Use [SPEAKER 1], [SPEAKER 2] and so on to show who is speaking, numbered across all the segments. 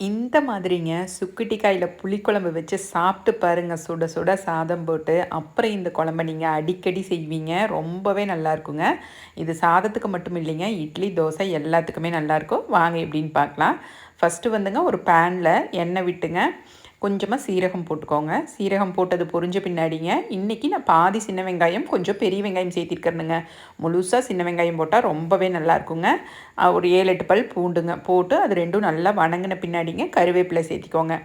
[SPEAKER 1] இந்த மாதிரிங்க சுக்குட்டிக்காயில் புளிக்குழம்பு வச்சு சாப்பிட்டு பாருங்கள் சுட சுட சாதம் போட்டு. அப்புறம் இந்த குழம்ப நீங்கள் அடிக்கடி செய்வீங்க. ரொம்பவே நல்லா இருக்குங்க. இது சாதத்துக்கு மட்டும் இல்லைங்க. இட்லி தோசை எல்லாத்துக்குமே நல்லாயிருக்கும் வாங்க எப்படின்னு பார்க்கலாம். ஃபஸ்ட்டு வந்துங்க ஒரு பேனில் எண்ணெய் விட்டுங்க. கொஞ்சமாக சீரகம் போட்டுக்கோங்க. சீரகம் போட்டது பொரிஞ்ச பின்னாடிங்க. இன்றைக்கி நான் பாதி சின்ன வெங்காயம் கொஞ்சம் பெரிய வெங்காயம் சேர்த்திருக்கிறேனுங்க. முழுசாக சின்ன வெங்காயம் போட்டால் ரொம்பவே நல்லாயிருக்குங்க ஒரு ஏழு எட்டு பல் பூண்டுங்க. போட்டு அது ரெண்டும் நல்லா வணங்கின பின்னாடிங்க கருவேப்பிலை சேர்த்திக்கோங்க.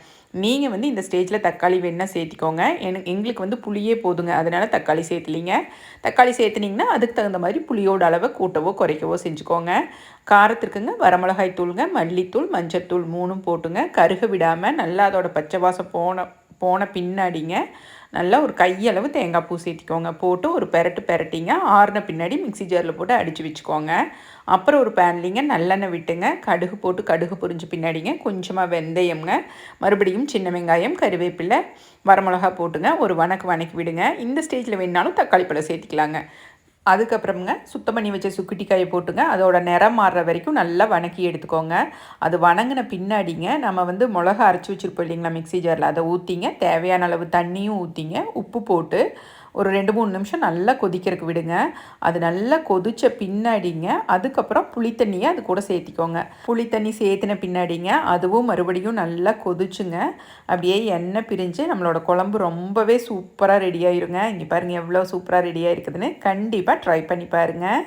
[SPEAKER 1] நீங்கள் வந்து இந்த ஸ்டேஜில் தக்காளி வேணால் சேர்த்திக்கோங்க. எனக்கு எங்களுக்கு வந்து புளியே போதுங்க. அதனால் தக்காளி சேர்த்துலிங்க. தக்காளி சேர்த்துனிங்கன்னா அதுக்கு தகுந்த மாதிரி புளியோட அளவை கூட்டவோ குறைக்கவோ செஞ்சுக்கோங்க. காரத்திற்குங்க வரமிளகாய் தூளுங்க மல்லித்தூள் மஞ்சத்தூள் மூணும் போட்டுங்க. கருக விடாமல் நல்லா அதோட பச்சை வாசம் போன போன பின்னாடிங்க நல்லா ஒரு கையளவு தேங்காய் பூ சேர்த்திக்கோங்க போட்டு ஒரு பெரட்டு பெரட்டிங்க ஆறுன பின்னாடி மிக்சி ஜாரில் போட்டு அடித்து வச்சுக்கோங்க. அப்புறம் ஒரு பேன்லிங்க நல்லெண்ணெய் விட்டுங்க கடுகு போட்டு கடுகு புரிஞ்சு பின்னாடிங்க கொஞ்சமாக வெந்தயம்ங்க மறுபடியும் சின்ன வெங்காயம் கருவேப்பிலை வரமிளகா போட்டுங்க ஒரு வணக்கு வணக்கி விடுங்க. இந்த ஸ்டேஜில் வேணாலும் தக்காளி பழம் சேர்த்திக்கலாங்க அதுக்கப்புறமுங்க சுத்தம் பண்ணி வச்ச சுக்கிட்டிக்காயை போட்டுங்க. அதோட நிறம் மாறுற வரைக்கும் நல்லா வணக்கி எடுத்துக்கோங்க. அது வணங்கின பின்னாடிங்க நம்ம வந்து மிளகா அரைச்சி வச்சுருப்போம் இல்லைங்களா மிக்சி ஜாரில். அதை ஊற்றிங்க தேவையான அளவு தண்ணியும் ஊற்றிங்க உப்பு போட்டு ஒரு ரெண்டு மூணு நிமிஷம் நல்லா கொதிக்கிறதுக்கு விடுங்க. அது நல்லா கொதித்த பின்னாடிங்க அதுக்கப்புறம் புளித்தண்ணியை அது கூட சேர்த்திக்கோங்க. புளித்தண்ணி சேர்த்தின பின்னாடிங்க அதுவும் மறுபடியும் நல்லா கொதிச்சுங்க. அப்படியே எண்ணெய் பிரிஞ்சு நம்மளோட குழம்பு ரொம்பவே சூப்பராக ரெடி ஆயிருங்க. இங்கே பாருங்கள் எவ்வளோ சூப்பராக ரெடி ஆயிருக்குதுன்னு கண்டிப்பாக ட்ரை பண்ணி பாருங்கள்